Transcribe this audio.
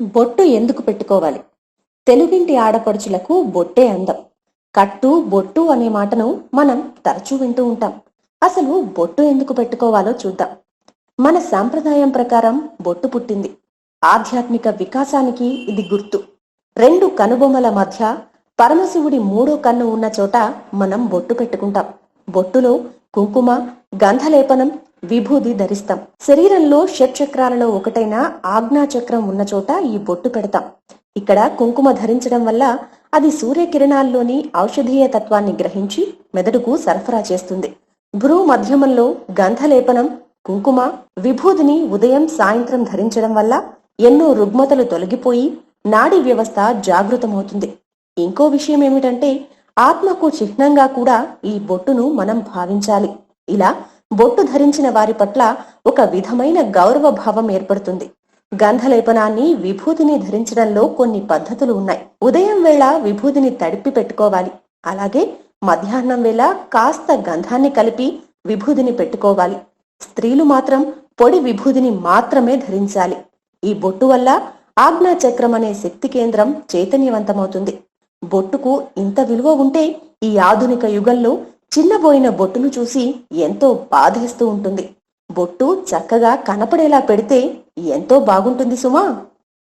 బొట్టు ఎందుకు పెట్టుకోవాలి? తెలుగింటి ఆడపడుచులకు బొట్టే అందం. కట్టు బొట్టు అనే మాటను మనం తరచూ వింటూ ఉంటాం. అసలు బొట్టు ఎందుకు పెట్టుకోవాలో చూద్దాం. మన సాంప్రదాయం ప్రకారం బొట్టు పుట్టింది. ఆధ్యాత్మిక వికాసానికి ఇది గుర్తు. రెండు కనుబొమ్మల మధ్య పరమశివుడి మూడో కన్ను ఉన్న చోట మనం బొట్టు పెట్టుకుంటాం. బొట్టులో కుంకుమ గంధలేపనం విభూది ధరిస్తాం. శరీరంలో షట్చక్రాలలో ఒకటైన ఆజ్ఞాచక్రం ఉన్న చోట ఈ బొట్టు పెడతాం. ఇక్కడ కుంకుమ ధరించడం వల్ల అది సూర్యకిరణాల్లోని ఔషధీయ తత్వాన్ని గ్రహించి మెదడుకు సరఫరా చేస్తుంది. భ్రూ మధ్యమంలో గంధలేపనం కుంకుమ విభూదిని ఉదయం సాయంత్రం ధరించడం వల్ల ఎన్నో రుగ్మతలు తొలగిపోయి నాడీ వ్యవస్థ జాగృతమవుతుంది. ఇంకో విషయం ఏమిటంటే ఆత్మకు చిహ్నంగా కూడా ఈ బొట్టును మనం భావించాలి. ఇలా బొట్టు ధరించిన వారి పట్ల ఒక విధమైన గౌరవ భావం ఏర్పడుతుంది. గంధలేపనాన్ని విభూతిని ధరించడంలో కొన్ని పద్ధతులు ఉన్నాయి. ఉదయం వేళ విభూతిని తడిపి పెట్టుకోవాలి. అలాగే మధ్యాహ్నం వేళ కాస్త గంధాన్ని కలిపి విభూదిని పెట్టుకోవాలి. స్త్రీలు మాత్రం పొడి విభూదిని మాత్రమే ధరించాలి. ఈ బొట్టు వల్ల ఆజ్ఞా చక్రం అనే శక్తి కేంద్రం చైతన్యవంతమవుతుంది. బొట్టుకు ఇంత విలువ ఉంటే ఈ ఆధునిక యుగంలో చిన్నబోయిన బొట్టును చూసి ఎంతో బాధేస్తూ ఉంటుంది. బొట్టు చక్కగా కనపడేలా పెడితే ఎంతో బాగుంటుంది సుమా.